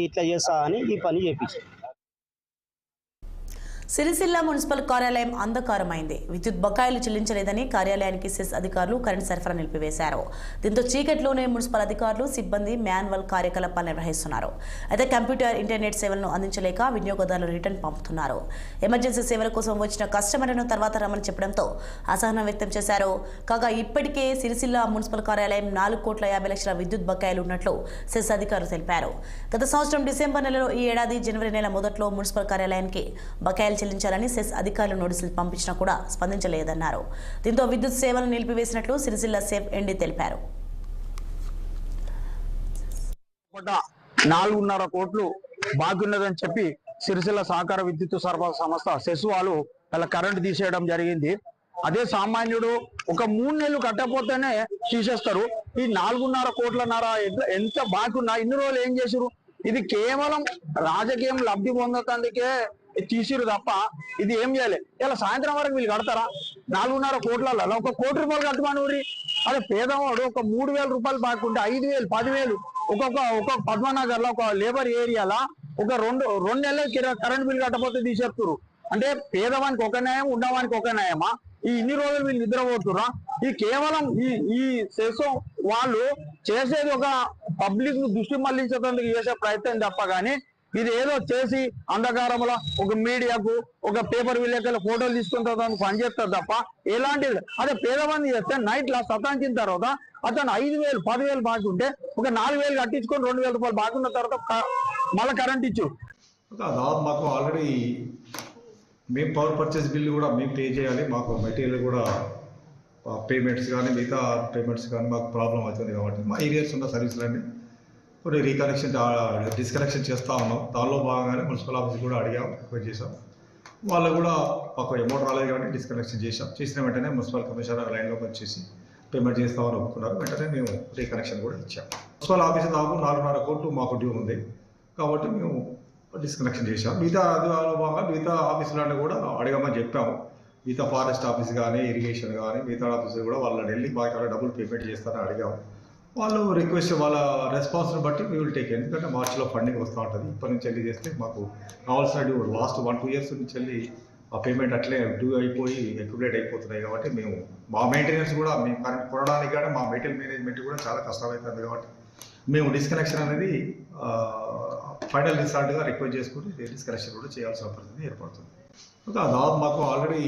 ఇట్లా చేస్తా అని ఈ పని చేపించారు సిరిసిల్ల మున్సిపల్ కార్యాలయం అంధకారమైంది. విద్యుత్ బకాయిలు చెల్లించలేదని కార్యాలయానికి సెస్ అధికారులు కరెంట్ సరఫరా నిలిపివేశారు. దీంతో చీకట్లోనే మున్సిపల్ అధికారులు సిబ్బంది మాన్యువల్ కార్యకలాపాలు నిర్వహిస్తున్నారు. అయితే కంప్యూటర్ ఇంటర్నెట్ సేవలను అందించలేక వినియోగదారులు రిటర్న్ పంపుతున్నారు. ఎమర్జెన్సీ సేవల కోసం వచ్చిన కస్టమర్లను తర్వాత రమ్మని చెప్పడంతో అసహనం వ్యక్తం చేశారు. కాగా ఇప్పటికే సిరిసిల్ల మున్సిపల్ కార్యాలయం నాలుగు కోట్ల యాభై లక్షల విద్యుత్ బకాయిలు ఉన్నట్లు సెస్ అధికారులు తెలిపారు. గత సంవత్సరం డిసెంబర్ నెలలో ఈ ఏడాది జనవరి నెల మొదట్లో మున్సిపల్ కార్యాలయానికి బకాయిలు చెల్లించాలని సెస్ అధికారులు నోటీసులు పంపించినా కూడా స్పందించలేదన్నారు. దీంతో విద్యుత్ సేవలను నిలిపివేసినట్లు సిరిసిల్ల సేఫ్ ఎండి తెలిపారు. నాలుగున్నర కోట్లు బాకీ ఉన్నదని చెప్పి సిరిసిల్ల సహకార విద్యుత్ సరఫరా సంస్థ సెస్ వాళ్ళు వాళ్ళ కరెంట్ తీసేయడం జరిగింది. అదే సామాన్యుడు ఒక మూడు నెలలు కట్టకపోతేనే తీసేస్తారు. ఈ నాలుగున్నర కోట్లన్నర ఎంత బాకీ ఉన్నా ఇన్ని రోజులు ఏం చేసారు ఇది కేవలం రాజకీయం లబ్ధి పొందటానికే తీసిరు తప్ప ఇది ఏం చేయాలి? ఇలా సాయంత్రం వరకు వీళ్ళు కడతారా? నాలుగున్నర కోట్లలో ఒక కోటి రూపాయలు కట్టమని ఊరి అదే పేదవాడు ఒక మూడు వేల రూపాయలు బాగుంటే ఐదు వేలు పదివేలు ఒక్కొక్క ఒక్కొక్క పద్మనగర్లో ఒక లేబర్ ఏరియాలో ఒక రెండు రెండు నెలల కిరా- కరెంట్ బిల్ కట్టపోతే తీసేస్తారు అంటే పేదవానికి ఒక న్యాయం ఉన్నవానికి ఒక న్యాయమా? ఈ ఇన్ని రోజులు వీళ్ళు నిద్రపోతురా ఈ కేవలం ఈ ఈ శేషం వాళ్ళు చేసేది ఒక పబ్లిక్ను దృష్టి మళ్ళించడానికి చేసే ప్రయత్నం తప్ప కానీ ఇది ఏదో చేసి అంధకారంలో ఒక మీడియాకు ఒక పేపర్ విలేకరుల ఫోటోలు తీసుకుంటారు పనిచేస్తారు తప్ప ఎలాంటిది? అదే పేదమంది చేస్తే నైట్ లా సతాంచిన తర్వాత అతను ఐదు వేలు పదివేలు బాకీ ఉంటే ఒక నాలుగు వేలు కట్టించుకొని రెండు వేల రూపాయలు బాకీ ఉన్న తర్వాత మళ్ళీ కరెంట్ ఇచ్చు. మాకు ఆల్రెడీ మేము పవర్ పర్చేస్ బిల్లు కూడా మేము పే చేయాలి. మాకు మెటీరియల్ కూడా పేమెంట్స్ కానీ మిగతా పేమెంట్స్ కానీ మాకు ప్రాబ్లం అవుతుంది కాబట్టి మా ఏరియాస్ ఉన్న సర్వీసులన్నీ కొన్ని రీకనెక్షన్ డిస్కనెక్షన్ చేస్తూ ఉన్నాం. దానిలో భాగంగానే మున్సిపల్ ఆఫీస్ కూడా అడిగాం రిక్వెస్ట్ చేసాం వాళ్ళు కూడా ఒక అమౌంట్ రాలేదు కాబట్టి డిస్కనెక్షన్ చేసాం చేసిన వెంటనే మున్సిపల్ కమిషనర్ లైన్లోకి వచ్చేసి పేమెంట్ చేస్తామని ఒప్పుకున్నారు. వెంటనే మేము రీకనెక్షన్ కూడా ఇచ్చాం. మున్సిపల్ ఆఫీస్ దాదాపు నాలుగున్నర కోట్లు మాకు డ్యూ ఉంది. కాబట్టి మేము డిస్కనెక్షన్ చేసాం మిగతా అధికారుల భాగంగా మిగతా ఆఫీసులన్నీ కూడా అడగమని చెప్పాము. మిగతా ఫారెస్ట్ ఆఫీస్ కానీ ఇరిగేషన్ కానీ మిగతా ఆఫీసులు కూడా వాళ్ళని వెళ్ళి మాకు డబ్బులు పేమెంట్ చేస్తారని అడిగాము. వాళ్ళు రిక్వెస్ట్ వాళ్ళ రెస్పాన్స్ని బట్టి వీ విల్ టేక్ ఎందుకంటే మార్చిలో ఫండింగ్ వస్తూ ఉంటుంది. ఇప్పటి నుంచి వెళ్ళి చేస్తే మాకు కావాల్సిన due last one two years నుంచి వెళ్ళి ఆ పేమెంట్ అట్లే డ్యూ అయిపోయి అక్యుములేట్ అయిపోతున్నాయి కాబట్టి మేము మా మెయింటెనెన్స్ కూడా మేము కరెంట్ కొనడానికి కానీ మా మెటీరియల్ మేనేజ్మెంట్ కూడా చాలా కష్టమవుతుంది కాబట్టి మేము డిస్కనెక్షన్ అనేది ఫైనల్ రిసార్ట్గా రిక్వెస్ట్ చేసుకుని డిస్కనెక్షన్ కూడా చేయాల్సిన పరిస్థితి ఏర్పడుతుంది. ఇంకా దాదాపు మాకు ఆల్రెడీ